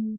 행운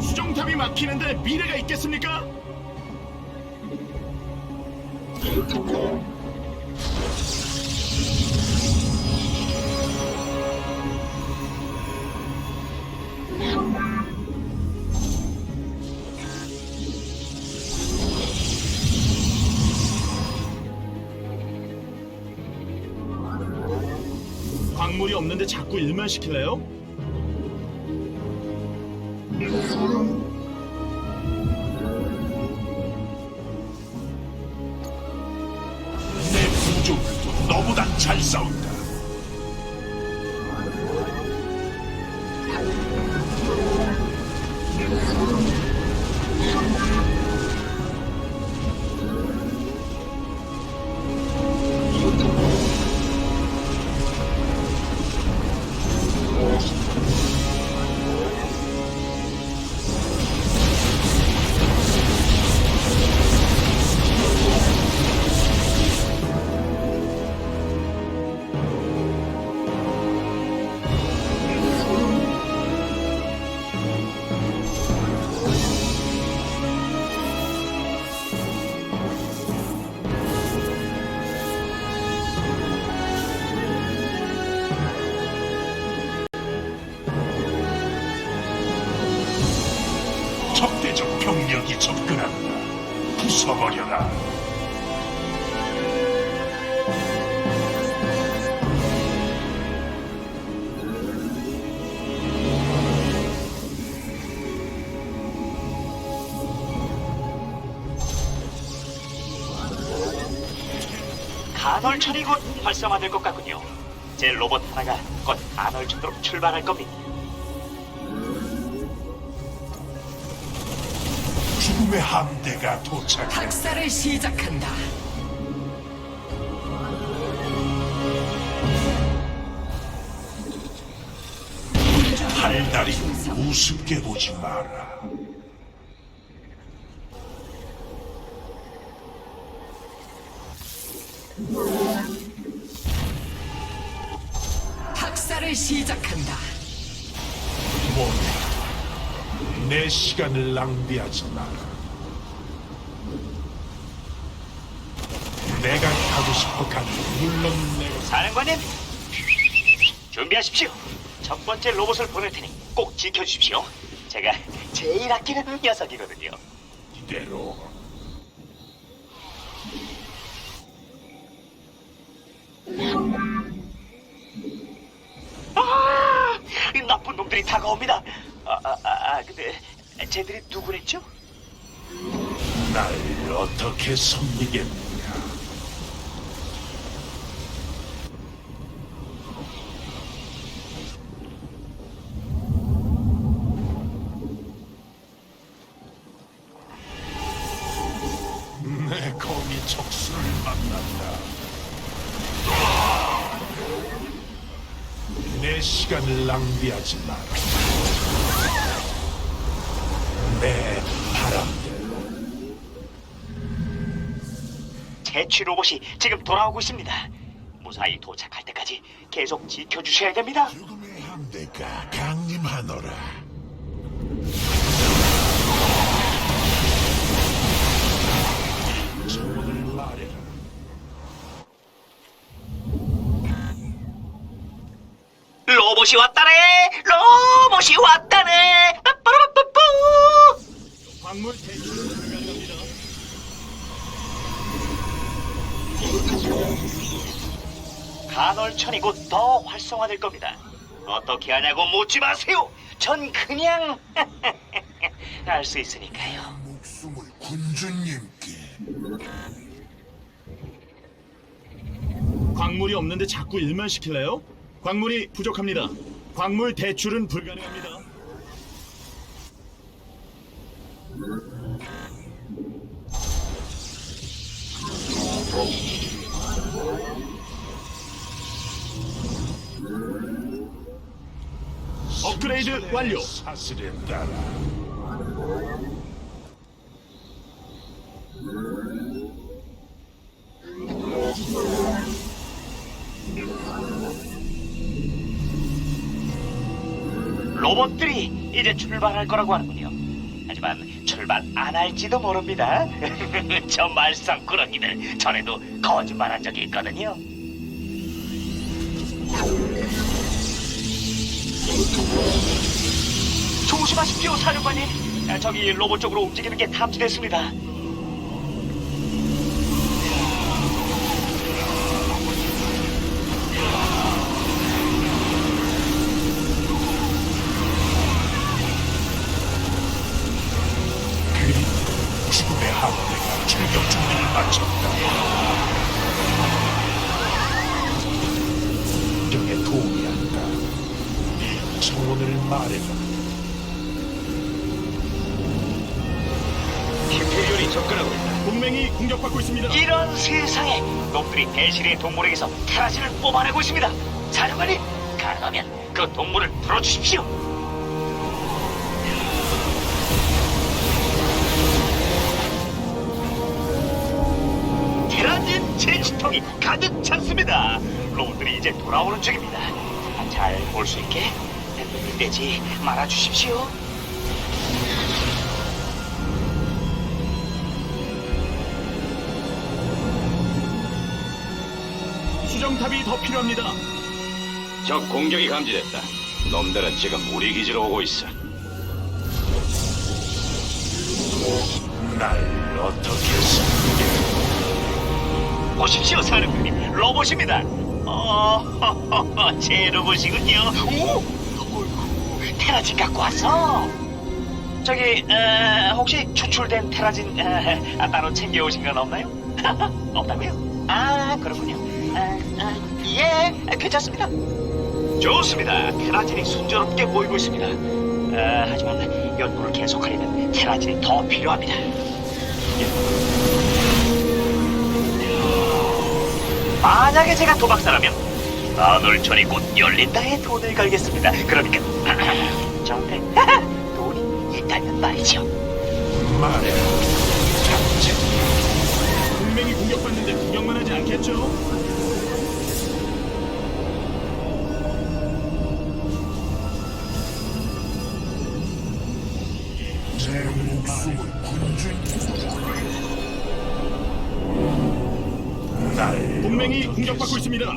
수정탑이 막히는데 미래가 있겠습니까? 광물이 없는데 자꾸 일만 시킬래요? 내 부족도 너보단 잘 싸운다. 간헐천이 곧 활성화될 것 같군요. 제 로봇 하나가 곧 간헐천으로 출발할 겁니다. 죽음의 함대가 도착했다. 학살을 시작한다. 달달이 우습게 보지 마라. 학살을 시작한다. 뭐냐? 내 시간을 낭비하지 마라. 내가 가고 싶어 가는 물론 내가 사령관님, 준비하십시오. 첫 번째 로봇을 보낼 테니 꼭 지켜주십시오. 제가 제일 아끼는 녀석이거든요. 누구랬죠? 날 어떻게 섬기겠느 제취 로봇이 지금 돌아오고 있습니다. 무사히 도착할 때까지 계속 지켜주셔야 됩니다. 죽음의 함대가 강림하노라. 소원을 말해라. 로봇이 왔다네. 로봇이 왔다네. 빠빠라빠빠. 광물 대출 간헐천이 곧 더 활성화될 겁니다. 어떻게 하냐고 묻지 마세요. 전 그냥 알 수 있으니까요. 목숨을 군주님께 광물이 없는데 자꾸 일만 시킬래요? 광물이 부족합니다. 광물 대출은 불가능합니다. 업그레이드 완료. 로봇들이 이제 출발할 거라고 하는군요. 하지만 출발 안 할지도 모릅니다. 저 말썽꾸러기들 전에도 거짓말한 적이 있거든요. 조심하십시오, 사령관님. 아, 저기 로봇 쪽으로 움직이는 게 탐지됐습니다. 히페리온이 접근하고 있다. 동맹이 공격받고 있습니다. 이런 세상에 놈들이 대신의 동물에게서 테라진을 뽑아내고 있습니다. 사령관님, 가능하면 그 동물을 풀어주십시오. 테라진 제치통이 가득 찼습니다. 로봇들이 이제 돌아오는 중입니다. 잘 볼 수 있게 눈을 떼지 말아주십시오. 수정탑이 더 필요합니다. 적 공격이 감지됐다. 놈들은 지금 우리 기지로 오고 있어. 날 어떻게 숨게 보십시오, 사령관님. 로봇입니다. 어, 제 로봇이군요. 오, 어이구, 테라진 갖고 왔어. 저기, 어, 혹시 추출된 테라진 어, 아, 따로 챙겨오신 건 없나요? 없다고요? 아, 그렇군요. 아, 아, 예, 괜찮습니다. 좋습니다. 테라진이 순조롭게 보이고 있습니다. 아, 하지만 연구를 계속하려면 테라진이 더 필요합니다. 만약에 제가 도박사라면 아놀천이 곧 열린다에 돈을 걸겠습니다. 그러니까 저한테 돈이 있다면 말이죠. 말해라. 잡지. 동맹이 공격받는데 구경만 하지 않겠죠? 목숨을 날 동맹이 공격받고 있습니다.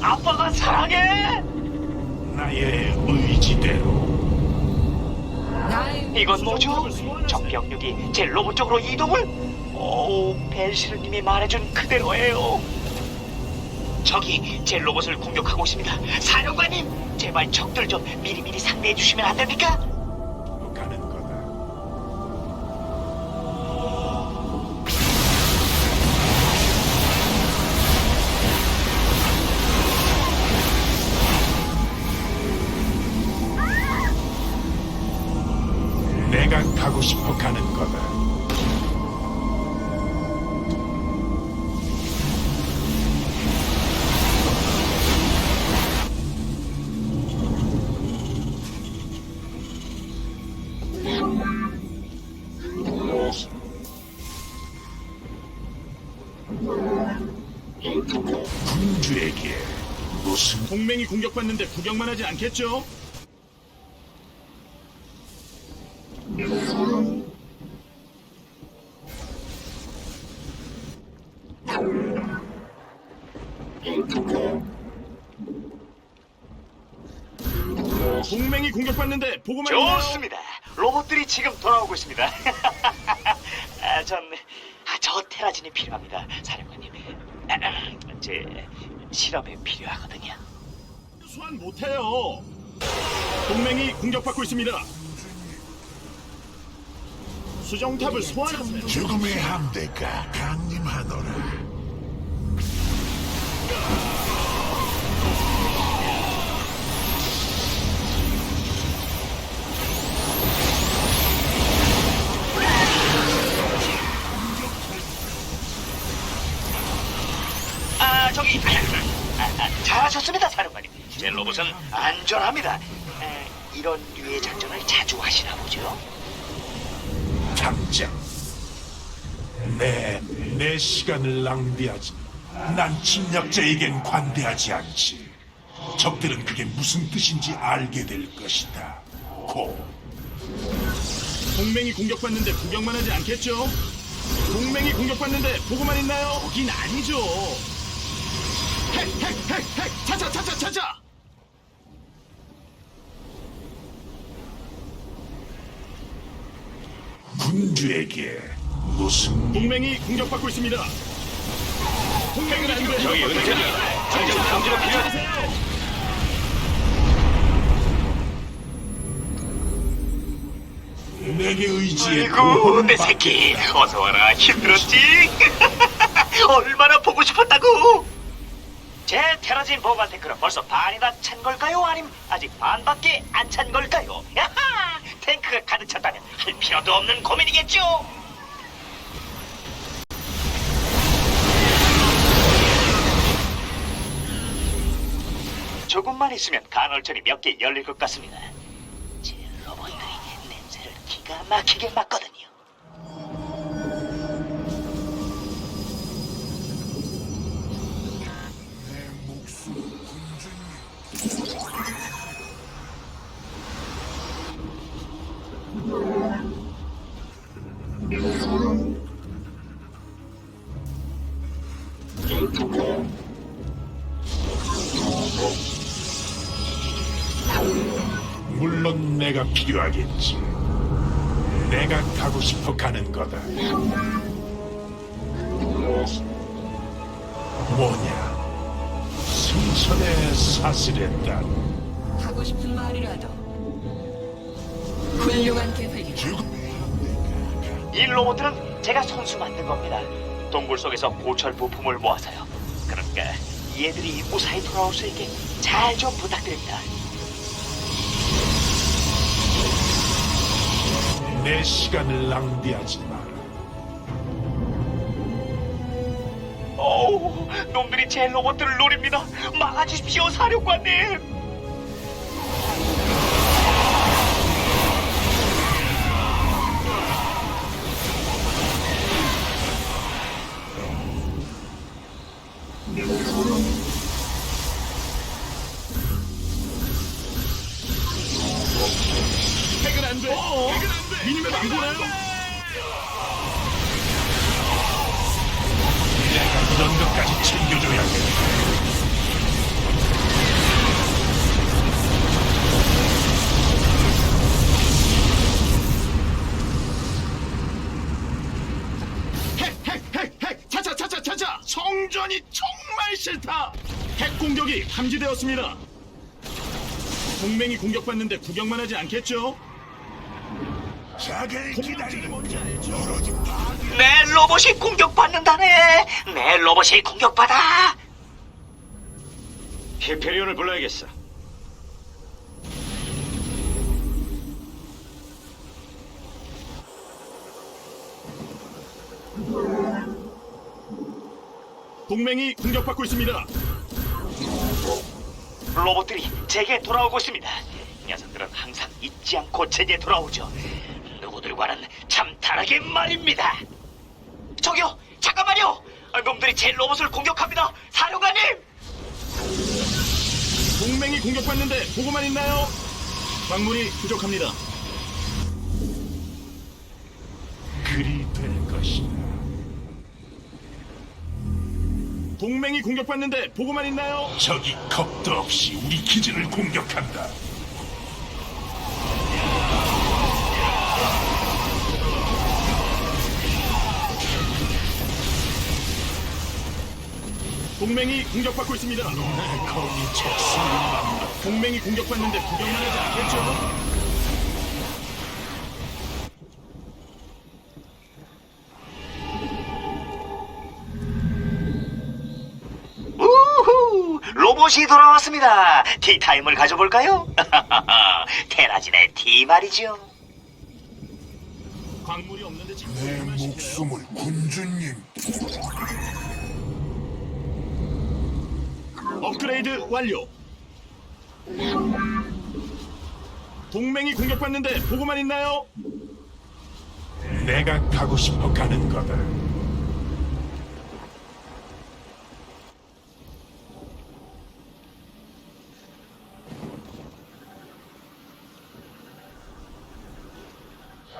아빠가 사랑해. 나의 의지대로 이건 뭐죠? 적병력이 제 로봇 쪽으로 이동을? 오, 벨시르님이 말해준 그대로예요. 적이 제 로봇을 공격하고 있습니다. 사령관님, 제발 적들 좀 미리미리 상대해 주시면 안 됩니까? 하고 싶어 가는 거다. 군주에게 무슨 동맹이 공격받는데 구경만 하지 않겠죠? 동맹이 공격받는데 보고만 있나요? 좋습니다. 로봇들이 지금 돌아오고 있습니다. 아, 전, 아, 저 테라진이 필요합니다, 사령관님. 아, 아, 제 실험에 필요하거든요. 소환 못해요. 동맹이 공격받고 있습니다. 수정탑을 소환하세요. 죽음의 함대가 강림하노라. 아, 잘하셨습니다, 사령관님. 제 로봇은 안전합니다. 에, 이런 류의 작전을 자주 하시나 보죠? 당장 내, 내 시간을 낭비하지. 난 침략자에겐 관대하지 않지. 적들은 그게 무슨 뜻인지 알게 될 것이다. 고. 동맹이 공격받는데 구경만 하지 않겠죠? 동맹이 공격받는데 보고만 있나요? 거긴 아니죠. 핵, 핵, 핵, 핵! 찾아, 찾아, 찾아! 군주에게 무슨 동맹이 공격받고 있습니다. 동맹은 안 돼. 저기 은퇴자 당장 감지가 필요하다. 내게 의지해 아이고, 내 새끼. 어서 와라. 힘들었지? 얼마나 보고 싶었다고? 제 테라진 보관 탱크는 벌써 반이 다 찬 걸까요? 아님 아직 반밖에 안 찬 걸까요? 야하! 탱크가 가득 찼다면 할 필요도 없는 고민이겠죠? 조금만 있으면 간헐천이 몇 개 열릴 것 같습니다. 제 로봇들이 냄새를 기가 막히게 맡거든요. 물론 내가 필요하겠지. 내가 가고 싶어 가는 거다. 뭐냐? 승천의 사슬했다. 하고 싶은 말이라도 훌륭한 계획이 죽음의 이 로봇들은 제가 손수 만든 겁니다. 동굴 속에서 고철 부품을 모아서요. 그러니까 얘들이 무사히 돌아올 수 있게 잘 좀 부탁드립니다. 내 시간을 낭비하지 마라. 어우, 놈들이 제 로봇들을 노립니다. 막아주십시오, 사령관님. 공격이 감지되었습니다. 동맹이 공격받는데 구경만 하지 않겠죠? 기다리는? 오로지 내 로봇이 공격받는다네. 내 로봇이 공격받아. 히페리온을 불러야겠어. 동맹이 공격받고 있습니다. 로봇들이 제게 돌아오고 있습니다. 녀석들은 항상 잊지 않고 제게 돌아오죠. 누구들과는 참 다르게 말입니다. 저기요, 잠깐만요. 아, 놈들이 제 로봇을 공격합니다. 사령관님. 동맹이 공격받는데 보고만 있나요? 광물이 부족합니다. 그리 될 것이다. 동맹이 공격받는데 보고만 있나요? 적이 겁도 없이 우리 기지를 공격한다. 동맹이 공격받고 있습니다. 내 검이 적수를 동맹이 공격받는데 구경만 하지 않겠죠? 로봇이 돌아왔습니다. 티타임을 가져볼까요? 테라진의 티 말이죠. 광물이 없는데 내 시켜요. 목숨을 군주님 업그레이드 완료. 동맹이 공격받는데 보고만 있나요? 내가 가고 싶어 가는 거다.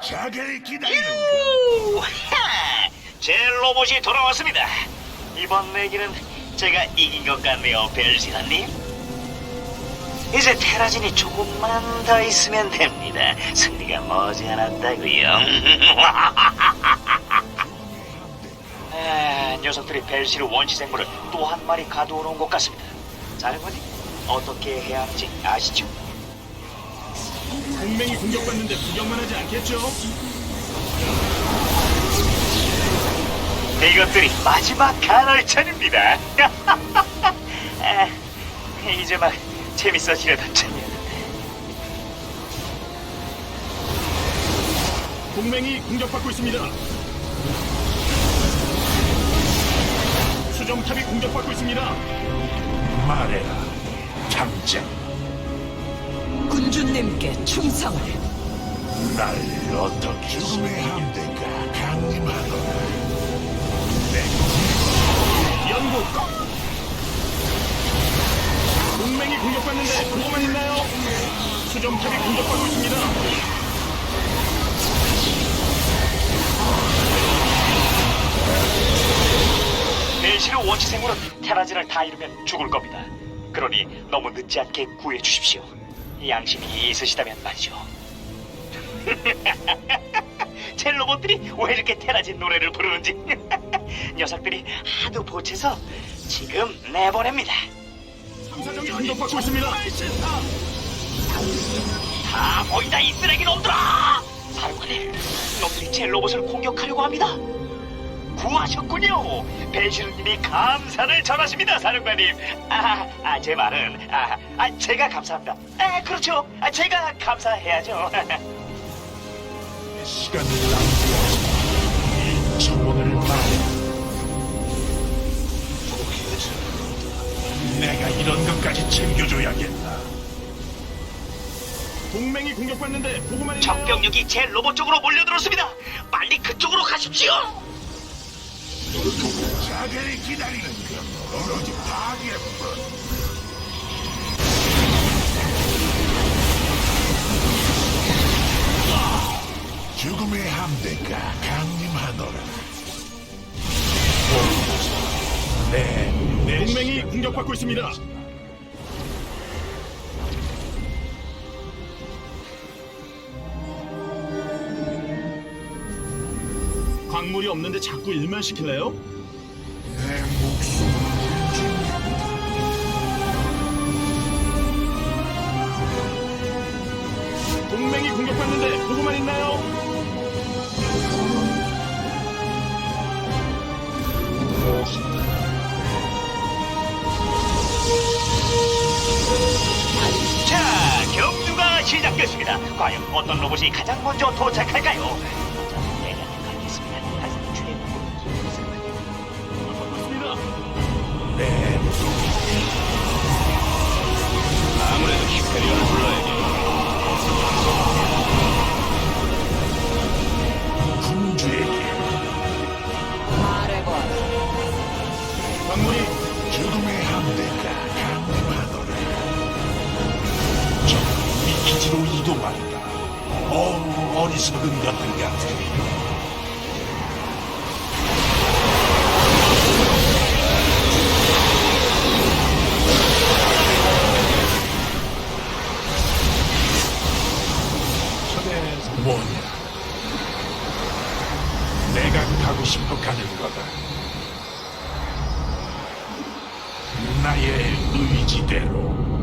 자결이 기다리는 우하! 제 로봇이 돌아왔습니다. 이번 내기는 제가 이긴 것 같네요, 벨시라님. 이제 테라진이 조금만 더 있으면 됩니다. 승리가 머지않았다고요. 아, 녀석들이 벨시르 원시 생물을 또 한 마리 가두어 놓은 것 같습니다. 자르거니 어떻게 해야 할지 아시죠? 동맹이 공격받는데 구경만 하지 않겠죠? 이것들이 마지막 간헐천입니다. 아, 이제 막 재밌어지려던 참이었는데. 동맹이 공격받고 있습니다. 수정탑이 공격받고 있습니다. 말해라, 당장 군주님께 충성을. 날 어떻게 죽음의 함대가 강림하노라. 내 연구 동맹이 공격받는데 보고만 있나요? 수정탑이 공격받고 있습니다. 벨시르 원시생물은 테라진을 다 잃으면 죽을 겁니다. 그러니 너무 늦지 않게 구해 주십시오. 양심이 있으시다면 말이죠. 제 로봇들이 왜 이렇게 테라진 노래를 부르는지 녀석들이 하도 보채서 지금 내보냅니다. 탐사정이 공격받고 있습니다. 다 보인다 이 쓰레기 놈들아! 사령관님, 놈들이 제 로봇을 공격하려고 합니다. 구하셨군요. 배시루님이 감사를 전하십니다, 사령관님. 아, 아, 제 말은 아, 아, 제가 감사합니다. 아, 그렇죠. 아, 제가 감사해야죠. 시간을 낭비하지 마. 이 청혼을 말해. 내가 이런 것까지 챙겨줘야겠다. 동맹이 공격받는데 보고만? 적병력이 제 로봇 쪽으로 몰려들었습니다. 빨리 그쪽으로 가십시오. 자결이 기다리는 건 오로지 파괴뿐. 죽음의 함대가 강림하노라. 네, 내 동맹이 공격받고 있습니다. 광물이 없는데 자꾸 일만 시킬래요? 내 목숨을 동맹이 공격받는데 보고만 있나요? 자, 경주가 시작됐습니다. 과연 어떤 로봇이 가장 먼저 도착할까요? 나의 의지대로.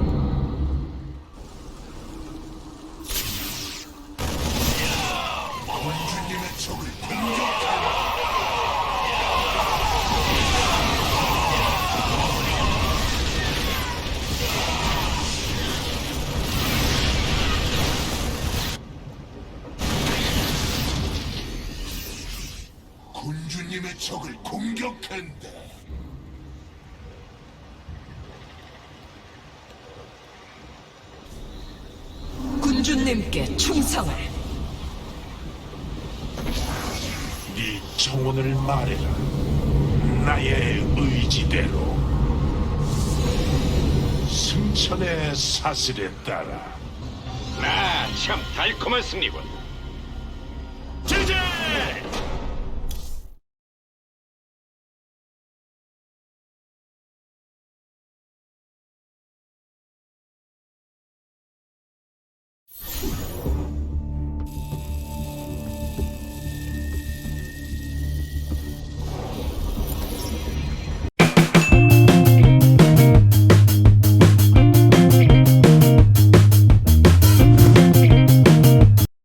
말해라. 나의 의지대로. 승천의 사슬에 따라. 나참 달콤한 승리군. 제제